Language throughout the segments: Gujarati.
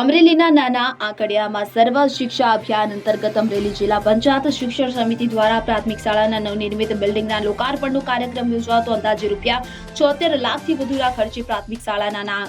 અમરેલીના નાના આંકડિયામાં સર્વ શિક્ષા અભિયાન અંતર્ગત અમરેલી જિલ્લા પંચાયત શિક્ષણ સમિતિ દ્વારા પ્રાથમિક શાળાના નવનિર્મિત બિલ્ડિંગના લોકાર્પણનો કાર્યક્રમ યોજાતો. અંદાજે રૂપિયા છોતેર લાખથી વધુના ખર્ચે પ્રાથમિક શાળાના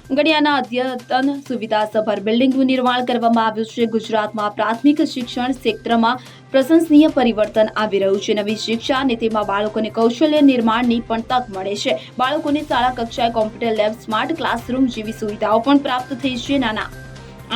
ના આંગણિયાના અદ્યતન સુવિધાસભર બિલ્ડિંગનું નિર્માણ કરવામાં આવ્યું છે. ગુજરાતમાં પ્રાથમિક શિક્ષણ ક્ષેત્રમાં પ્રશંસનીય પરિવર્તન આવી રહ્યું છે. નવી શિક્ષા નીતિમાં તેમાં બાળકોને કૌશલ્ય નિર્માણની પણ તક મળે છે. બાળકોને શાળા કક્ષાએ કોમ્પ્યુટર લેબ, સ્માર્ટ ક્લાસરૂમ જેવી સુવિધાઓ પણ પ્રાપ્ત થઈ છે. નાના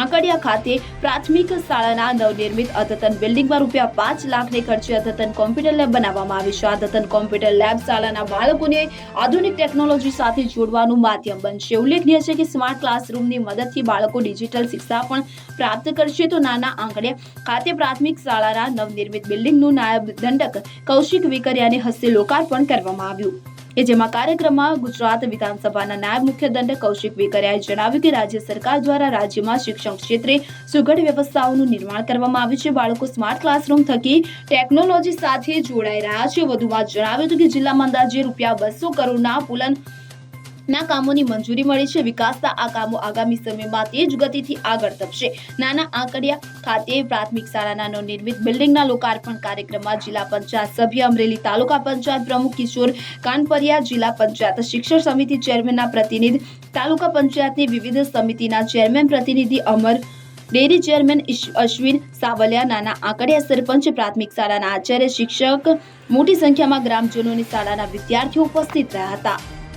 આંકડિયા ખાતે પ્રાથમિક શાળાના નવનિર્મિત અદ્યતન બિલ્ડિંગમાં રૂપિયા પાંચ લાખને ખર્ચે અદ્યતન કોમ્પ્યુટર લેબ બનાવવામાં આવી છે. અદ્યતન કોમ્પ્યુટર લેબ શાળાના બાળકોને આધુનિક ટેકનોલોજી સાથે જોડવાનું માધ્યમ બનશે. ઉલ્લેખનીય છે કે સ્માર્ટ ક્લાસરૂમની મદદથી બાળકો ડિજિટલ શિક્ષા પણ પ્રાપ્ત કરશે. તો નાના આંકડિયા ખાતે પ્રાથમિક શાળાના નવનિર્મિત બિલ્ડિંગનું નાયબ દંડક કૌશિક વિકરિયાને હસ્તે લોકાર્પણ કરવામાં આવ્યું. કે જેમાં કાર્યક્રમમાં ગુજરાત વિધાનસભાના નાયબ મુખ્ય દંડ કૌશિક વેકરિયાએ જણાવ્યું કે રાજ્ય સરકાર દ્વારા રાજ્યમાં શિક્ષણ ક્ષેત્રે સુઘડ વ્યવસ્થાઓનું નિર્માણ કરવામાં આવ્યું છે. બાળકો સ્માર્ટ ક્લાસરૂમ થકી ટેકનોલોજી સાથે જોડાઈ રહ્યા છે. વધુમાં જણાવ્યું હતું કે જિલ્લામાં અંદાજે રૂપિયા બસો કરોડના પુલન ના કામોની મંજૂરી મળી છે. વિકાસના આ કામો આગામી સમયમાં તેજ ગતિથી આગળ ધપશે. નાના આંકડિયા ખાતે પ્રાથમિક શાળાના નવનિર્મિત બિલ્ડિંગના લોકાર્પણ કાર્યક્રમમાં જિલ્લા પંચાયત સભ્ય અમરેલી તાલુકા પંચાયત પ્રમુખ કિશોર કાનપરિયા, જિલ્લા પંચાયત શિક્ષણ સમિતિ ચેરમેનના પ્રતિનિધિ, તાલુકા પંચાયતની વિવિધ સમિતિના ચેરમેન પ્રતિનિધિ અમર, ડેરી ચેરમેન અશ્વિન સાવલિયા, નાના આંકડિયા સરપંચ, પ્રાથમિક શાળાના આચાર્ય, શિક્ષક, મોટી સંખ્યામાં ગ્રામજનોની શાળાના વિદ્યાર્થીઓ ઉપસ્થિત રહ્યા હતા.